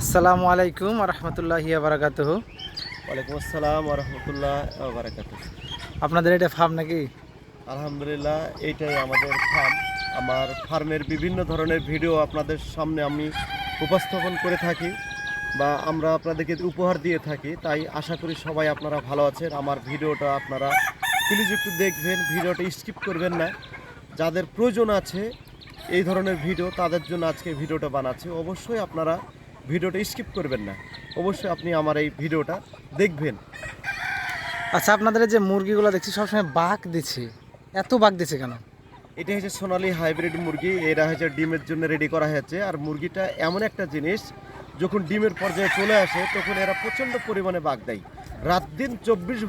আসসালামু আলাইকুম রহমতুল্লাহি বারাকাত ওয়ালাইকুম আসসালাম রহমতুল্লাহ বারাকাত আপনাদের এটা ফার্ম নাকি? আলহামদুলিল্লাহ এইটাই আমাদের ফার্ম আমার ফার্মের বিভিন্ন ধরনের ভিডিও আপনাদের সামনে আমি উপস্থাপন করে থাকি বা আমরা আপনাদেরকে উপহার দিয়ে থাকি। তাই আশা করি সবাই আপনারা ভালো আছেন। আমার ভিডিওটা আপনারা প্লিজ একটু দেখবেন। ভিডিওটা স্কিপ করবেন না। যাদের প্রয়োজন আছে এই ধরনের ভিডিও তাদের জন্য আজকে ভিডিওটা বানাচ্ছি। অবশ্যই আপনারা ভিডিওটা স্কিপ করবেন না। অবশ্যই আপনি আমার এই ভিডিওটা দেখবেন। আচ্ছা আপনাদের যে মুরগিগুলো দেখছি সবসময় বাঘ দিচ্ছে এত বাঘ দিচ্ছে কেন? এটা হচ্ছে সোনালি হাইব্রিড মুরগি। এরা হচ্ছে ডিমের জন্য রেডি করা হয়েছে। আর মুরগিটা এমন একটা জিনিস যখন ডিমের পর্যায়ে চলে আসে তখন এরা প্রচণ্ড পরিমাণে বাঘ দেয়। রাত দিন চব্বিশ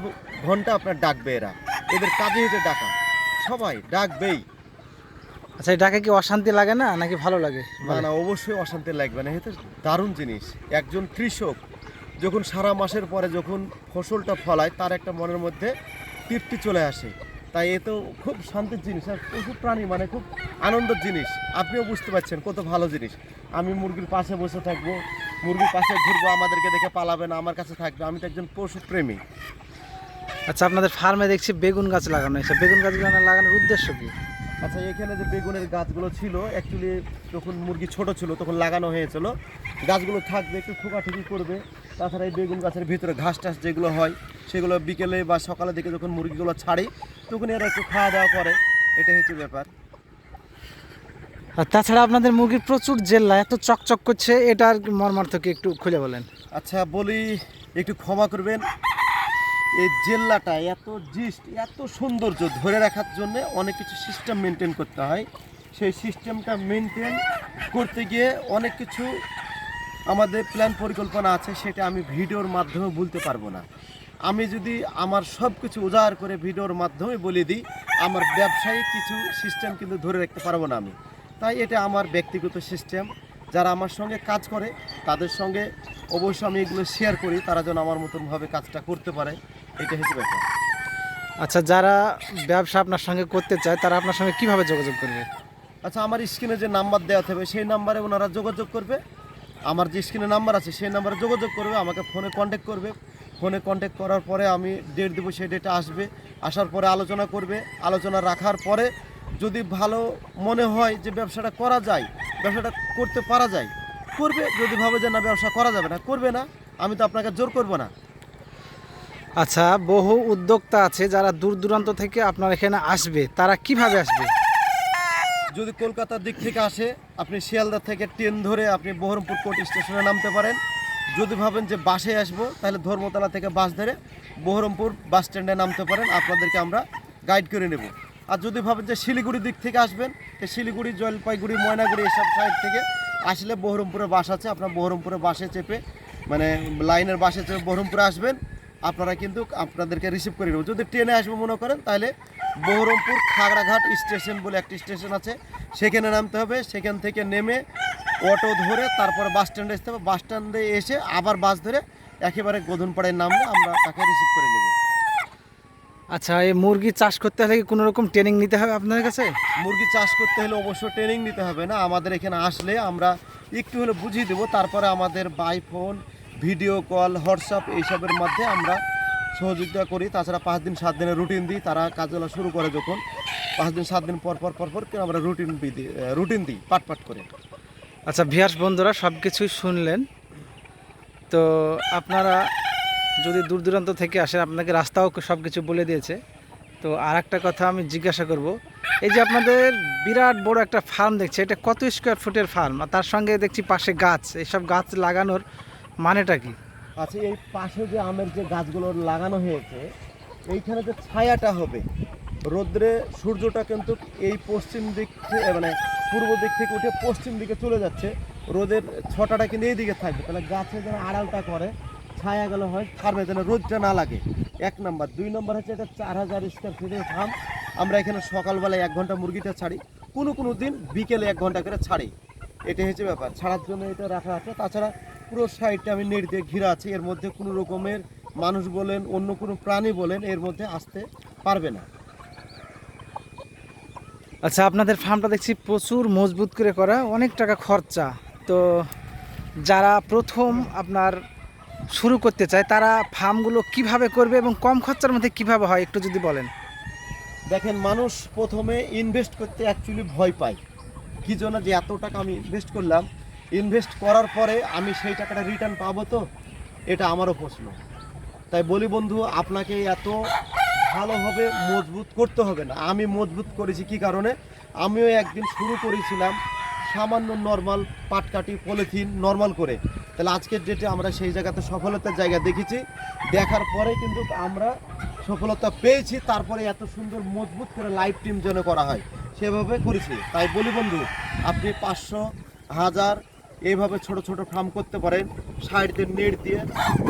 ঘণ্টা আপনার ডাকবে এরা। এদের কাজে হচ্ছে ডাকা। সবাই ডাকবেই। আচ্ছা এটাকে কি অশান্তি লাগে না নাকি ভালো লাগে? না না অবশ্যই অশান্তি লাগবে না এটা দারুণ জিনিস। একজন কৃষক যখন সারা মাসের পরে যখন ফসলটা ফলায় তার একটা মনের মধ্যে তৃপ্তি চলে আসে। তাই এ তো খুব শান্তির জিনিস আর পশু প্রাণী মানে খুব আনন্দের জিনিস। আপনিও বুঝতে পারছেন কত ভালো জিনিস। আমি মুরগির পাশে বসে থাকব মুরগির পাশে ঘুরবো আমাদেরকে দেখে পালাবে না আমার কাছে থাকবে। আমি তো একজন পশু প্রেমী। আচ্ছা আপনাদের ফার্মে দেখছি বেগুন গাছ লাগানো। হয়েছে বেগুন গাছগুলো লাগানোর উদ্দেশ্য কি? আচ্ছা এখানে যে বেগুনের গাছগুলো ছিল অ্যাকচুয়ালি যখন মুরগি ছোট ছিল তখন লাগানো হয়েছিল। গাছগুলো থাকবে একটু ঠোকাঠুকি করবে। তাছাড়া এই বেগুন গাছের ভিতরে ঘাস টাস যেগুলো হয় সেগুলো বিকেলে বা সকালে দিকে যখন মুরগিগুলো ছাড়ি তখন এরা একটু খাওয়া দাওয়া করে। এটাই হচ্ছে ব্যাপার। আর তাছাড়া আপনাদের মুরগির প্রচুর জেল্লা এত চকচক করছে এটার মর্মার্থকে একটু খুলে বলেন। আচ্ছা বলি একটু ক্ষমা করবেন। এই জেল্লাটা এত জিস্ট, এত সৌন্দর্য ধরে রাখার জন্য অনেক কিছু সিস্টেম মেনটেন করতে হয়। সেই সিস্টেমটা মেনটেন করতে গিয়ে অনেক কিছু আমাদের প্ল্যান পরিকল্পনা আছে, সেটা আমি ভিডিওর মাধ্যমে বলতে পারব না। আমি যদি আমার সব কিছু উজাড় করে ভিডিওর মাধ্যমে বলে দিই, আমার ব্যবসায়িক কিছু সিস্টেম কিন্তু ধরে রাখতে পারব না আমি। তাই এটা আমার ব্যক্তিগত সিস্টেম যারা আমার সঙ্গে কাজ করে, তাদের সঙ্গে অবশ্যই আমি এগুলো শেয়ার করি, তারা যেন আমার মতনভাবে কাজটা করতে পারে। এটা হচ্ছে ব্যাপার। আচ্ছা যারা ব্যবসা আপনার সঙ্গে করতে চায় তারা আপনার সঙ্গে কীভাবে যোগাযোগ করবে? আচ্ছা আমার স্ক্রিনে যে নাম্বার দেওয়া থাকবে সেই নাম্বারে ওনারা যোগাযোগ করবে। আমার যে স্ক্রিনে নাম্বার আছে সেই নাম্বারে যোগাযোগ করবে আমাকে ফোনে কন্ট্যাক্ট করবে। ফোনে কন্ট্যাক্ট করার পরে আমি ডেট দেবো সেই ডেটে আসবে। আসার পরে আলোচনা করবে। আলোচনা রাখার পরে যদি ভালো মনে হয় যে ব্যবসাটা করা যায় ব্যবসাটা করতে পারা যায় করবে। যদি ভাবে যে না ব্যবসা করা যাবে না করবে না। আমি তো আপনাকে জোর করব না। আচ্ছা বহু উদ্যোক্তা আছে যারা দূর দূরান্ত থেকে আপনার এখানে আসবে। তারা কীভাবে আসবে? যদি কলকাতার দিক থেকে আসে, আপনি শিয়ালদা থেকে ট্রেন ধরে আপনি বহরমপুর কোর্ট স্টেশনে নামতে পারেন। যদি ভাবেন যে বাসে আসব, তাহলে ধর্মতলা থেকে বাস ধরে বহরমপুর বাস স্ট্যান্ডে নামতে পারেন। আপনাদেরকে আমরা গাইড করে নেব। আর যদি ভাবেন যে শিলিগুড়ি দিক থেকে আসবেন, তো শিলিগুড়ি, জলপাইগুড়ি, ময়নাগুড়ি এসব সাইড থেকে আসলে বহরমপুরে বাস আছে। আপনার বহরমপুরে বাসে চেপে মানে লাইনের বাসে চেপে বহরমপুরে আসবেন। আপনারা কিন্তু আপনাদেরকে রিসিভ করে নেব। যদি ট্রেনে আসব মনে করেন তাহলে বহরমপুর খাগড়াঘাট স্টেশন বলে একটি স্টেশন আছে। সেখানে নামতে হবে। সেখান থেকে নেমে অটো ধরে তারপরে বাস স্ট্যান্ডে আসতে হবে। বাস স্ট্যান্ডে এসে আবার বাস ধরে একেবারে গোধনপাড়ায় নামলে আমরা তাকে রিসিভ করে নেব। আচ্ছা এই মুরগি চাষ করতে হলে কি কোনো রকম ট্রেনিং নিতে হবে আপনার কাছে? মুরগি চাষ করতে হলে অবশ্য ট্রেনিং নিতে হবে না। আমাদের এখানে আসলে আমরা একটু হলে বুঝিয়ে দেবো। তারপরে আমাদের by phone video call, WhatsApp এইসবের মধ্যে আমরা সহযোগিতা করি। তাছাড়া পাঁচ দিন, সাত দিনের রুটিন দিই। তারা কাজগুলো শুরু করে যখন পাঁচ দিন, সাত দিন পর পর পর পর আমরা রুটিন রুটিন দিই, পাট পাট করে। আচ্ছা ভিয়াস বন্ধুরা সব কিছুই শুনলেন। তো আপনারা যদি দূর দূরান্ত থেকে আসেন, আপনাকে রাস্তাও সব কিছু বলে দিয়েছে। তো আর একটা কথা আমি জিজ্ঞাসা করব, এই যে আপনাদের বিরাট বড় একটা ফার্ম দেখছি, এটা কত স্কোয়ার ফুটের ফার্ম? আর তার সঙ্গে দেখছি পাশে গাছ, এইসব গাছ লাগানোর মানেটা কি? আচ্ছা এই পাশে যে আমের যে গাছগুলো লাগানো হয়েছে, এইখানে যে ছায়াটা হবে, রোদ্রে সূর্যটা কিন্তু এই পশ্চিম দিক থেকে মানে পূর্ব দিক থেকে উঠে পশ্চিম দিকে চলে যাচ্ছে। রোদের ছটাটা কিন্তু এই দিকে থাকবে। তাহলে গাছে যেন আড়ালটা করে, ছায়া গেলে হয়, ছাড়বে যেন রোদটা না লাগে। এক নাম্বার। দুই নম্বর হচ্ছে এটা চার হাজার স্কোয়ার ফিটের ফার্ম আমরা এখানে সকালবেলায় এক ঘণ্টা মুরগিটা ছাড়ি। কোনো কোনো দিন বিকেলে এক ঘণ্টা করে ছাড়ি। এটা হচ্ছে ব্যাপার। ছাড়ার জন্য এটা রাখা আছে। তাছাড়া পুরো সাইডটা আমি নেট দিয়ে ঘিরা আছে। এর মধ্যে কোনো রকমের মানুষ বলেন অন্য কোনো প্রাণী বলেন এর মধ্যে আসতে পারবে না। আচ্ছা আপনাদের ফার্মটা দেখছি প্রচুর মজবুত করে করা অনেক টাকা খরচা। তো যারা প্রথম আপনার শুরু করতে চায় তারা ফার্মগুলো কীভাবে করবে এবং কম খরচার মধ্যে কীভাবে হয় একটু যদি বলেন। দেখেন মানুষ প্রথমে ইনভেস্ট করতে অ্যাকচুয়ালি ভয় পায়। কি জন্য যে এত টাকা আমি ইনভেস্ট করলাম? ইনভেস্ট করার পরে আমি সেই টাকাটা রিটার্ন পাবো তো? এটা আমারও প্রশ্ন। তাই বলি বন্ধু, আপনাকে এত ভালোভাবে মজবুত করতে হবে না। আমি মজবুত করেছি কি কারণে? আমিও একদিন শুরু করেছিলাম সামান্য নর্মাল পাটকাটি পলিথিন নর্মাল করে। তাহলে আজকের ডেটে আমরা সেই জায়গাতে সফলতার জায়গা দেখেছি। দেখার পরে কিন্তু আমরা সফলতা পেয়েছি, তারপরে এত সুন্দর, মজবুত করে লাইভ টিম যেন করা হয়, সেভাবে করেছি। তাই বলি বন্ধু, আপনি পাঁচশো, হাজার এইভাবে ছোট ছোট ফার্ম করতে পারেন সাইড দিয়ে নেট দিয়ে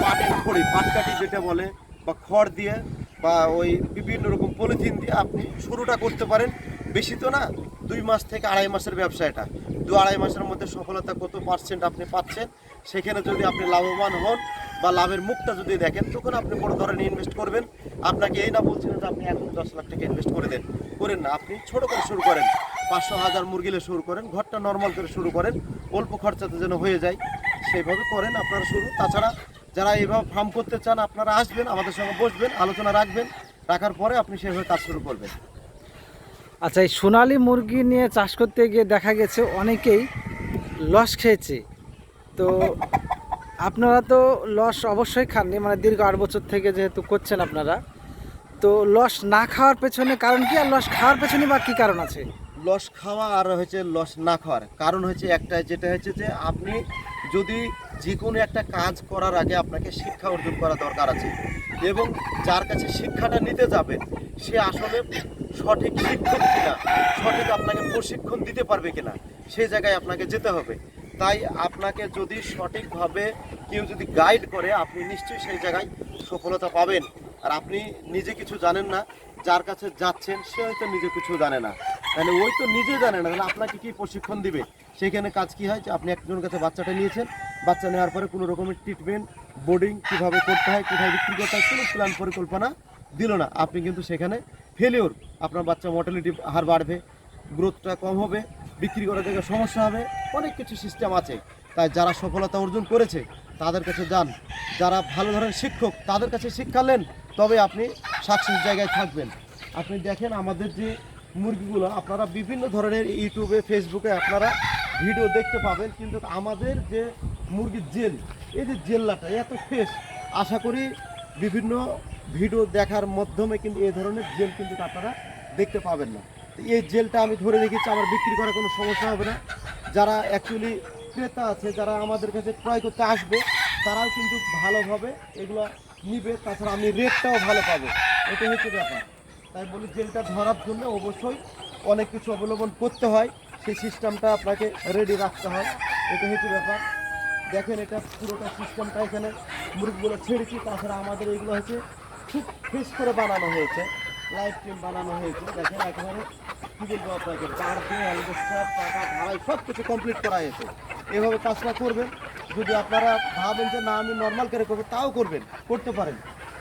পাটের খড়ি পাটকাটি যেটা বলে, বা খড় দিয়ে, বা ওই বিভিন্ন রকম পলিথিন দিয়ে আপনি শুরুটা করতে পারেন। বেশি তো না, দুই মাস থেকে আড়াই মাসের ব্যবসা এটা। দু আড়াই মাসের মধ্যে সফলতা কত পার্সেন্ট আপনি পাচ্ছেন, সেখানে যদি আপনি লাভবান হন, বা লাভের মুখটা যদি দেখেন, তখন আপনি বড় ধরনের ইনভেস্ট করবেন। আপনাকে এই না বলছি না যে আপনি এখন দশ লাখ টাকা ইনভেস্ট করে দেন। করেন না, আপনি ছোট করে শুরু করেন। পাঁচশো হাজার মুরগিলে শুরু করেন, ঘরটা নর্মাল করে শুরু করেন, অল্প খরচাতে যেন হয়ে যায়, সেইভাবে করেন আপনারা শুরু। তাছাড়া যারা এইভাবে ফার্ম করতে চান, আপনারা আসবেন, আমাদের সঙ্গে বসবেন, আলোচনা রাখবেন, রাখার পরে আপনি সেভাবে কাজ শুরু করবেন। আচ্ছা এই সোনালি মুরগি নিয়ে চাষ করতে গিয়ে দেখা গেছে অনেকেই লস খেয়েছে। তো আপনারা তো লস অবশ্যই খাননি মানে দীর্ঘ আট বছর থেকে যেহেতু করছেন আপনারা। তো লস না খাওয়ার পেছনে কারণ কি, আর লস খাওয়ার পেছনে বা কী কারণ আছে? লস খাওয়া আর হচ্ছে লস না খাওয়ার। কারণ হচ্ছে একটাই যেটা হচ্ছে যে আপনি যদি যে কোনো একটা কাজ করার আগে আপনাকে শিক্ষা অর্জন করা দরকার আছে এবং যার কাছে শিক্ষাটা নিতে যাবেন, সে আসলে সঠিক শিক্ষক কিনা, সঠিক আপনাকে প্রশিক্ষণ দিতে পারবে কিনা সেই জায়গায় আপনাকে যেতে হবে। তাই আপনাকে যদি সঠিকভাবে কেউ যদি গাইড করে, আপনি নিশ্চয়ই সেই জায়গায় সফলতা পাবেন। আর আপনি নিজে কিছু জানেন না, যার কাছে যাচ্ছেন, সে হয়তো নিজে কিছু জানে না। তাহলে ওই তো নিজে জানে না, তাহলে আপনাকে কি প্রশিক্ষণ দিবে? সেখানে কাজ কি হয় যে আপনি একজনের কাছে বাচ্চাটা নিয়েছেন, বাচ্চা নেওয়ার পরে কোনো রকমের ট্রিটমেন্ট বোর্ডিং কীভাবে করতে হয়, কোথায় বিক্রি করতে হয়, কোনো প্ল্যান পরিকল্পনা দিল না। আপনি কিন্তু সেখানে ফেলিওর আপনার বাচ্চা মর্টালিটি হার বাড়বে গ্রোথটা কম হবে, বিক্রি করার জায়গায় সমস্যা হবে, অনেক কিছু সিস্টেম আছে। তাই যারা সফলতা অর্জন করেছে, তাদের কাছে যান। যারা ভালো ধরনের শিক্ষক, তাদের কাছে শিক্ষা নেন, তবে আপনি সাকসেস জায়গায় থাকবেন। আপনি দেখেন আমাদের যে মুরগিগুলো আপনারা বিভিন্ন ধরনের ইউটিউবে ফেসবুকে আপনারা ভিডিও দেখতে পাবেন, কিন্তু আমাদের যে মুরগির জেল, এই যে জেল্লাটা এত ফ্রেশ আশা করি বিভিন্ন ভিডিও দেখার মাধ্যমে কিন্তু এই ধরনের জেল কিন্তু আপনারা দেখতে পাবেন না। এই জেলটা আমি ধরে রেখেছি, আমার বিক্রি করার কোনো সমস্যা হবে না। যারা অ্যাকচুয়ালি ক্রেতা আছে, যারা আমাদের কাছে ক্রয় করতে আসবে, তারাও কিন্তু ভালোভাবে এগুলো নিবে। তাছাড়া আমি রেটটাও ভালো পাবো। এটা হচ্ছে ব্যাপার। তাই বলি, জেলটা ধরার জন্য অবশ্যই অনেক কিছু অবলম্বন করতে হয়। সেই সিস্টেমটা আপনাকে রেডি রাখতে হয়। এটা হচ্ছে ব্যাপার। দেখেন, এটা পুরোটা সিস্টেমটা এখানে মুরগিগুলো ছেড়েছি। তাছাড়া আমাদের এগুলো হচ্ছে খুব ফ্রেশ করে বানানো হয়েছে। লাইফ টাইম বানানো হয়েছে। দেখেন, একেবারে কী বলব আপনাকে দিয়ে অ্যালবেস্টার টাকা ঢালাই সব কিছু কমপ্লিট করা হয়েছে। এভাবে কাজটা করবেন। যদি আপনারা ভাবেন যে, না, আমি নর্মাল করে করব, তাও করবেন, করতে পারেন।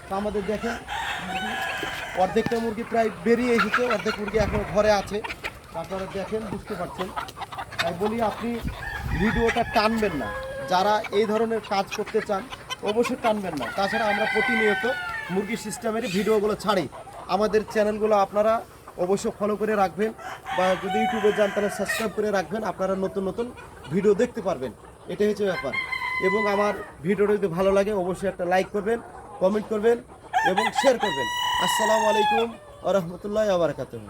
তো আমাদের দেখেন অর্ধেকটা মুরগি প্রায় বেরিয়ে এসেছে, অর্ধেক মুরগি এখনও ঘরে আছে। আপনারা দেখেন, বুঝতে পারছেন। তাই বলি, আপনি ভিডিওটা টানবেন না। যারা এই ধরনের কাজ করতে চান, অবশ্যই টানবেন না। তাছাড়া আমরা প্রতিনিয়ত মুরগি সিস্টেমের ভিডিওগুলো ছাড়ি। আমাদের চ্যানেলগুলো আপনারা অবশ্যই ফলো করে রাখবেন বা যদি ইউটিউবে যান, তাহলে সাবস্ক্রাইব করে রাখবেন। আপনারা নতুন নতুন ভিডিও দেখতে পারবেন। এটাই হচ্ছে ব্যাপার। এবং আমার ভিডিওটা যদি ভালো লাগে, অবশ্যই একটা লাইক করবেন, কমেন্ট করবেন। এবং শেয়ার করবেন। আসসালামু আলাইকুম আ রহমতুল্লাহ আবরকাতুহ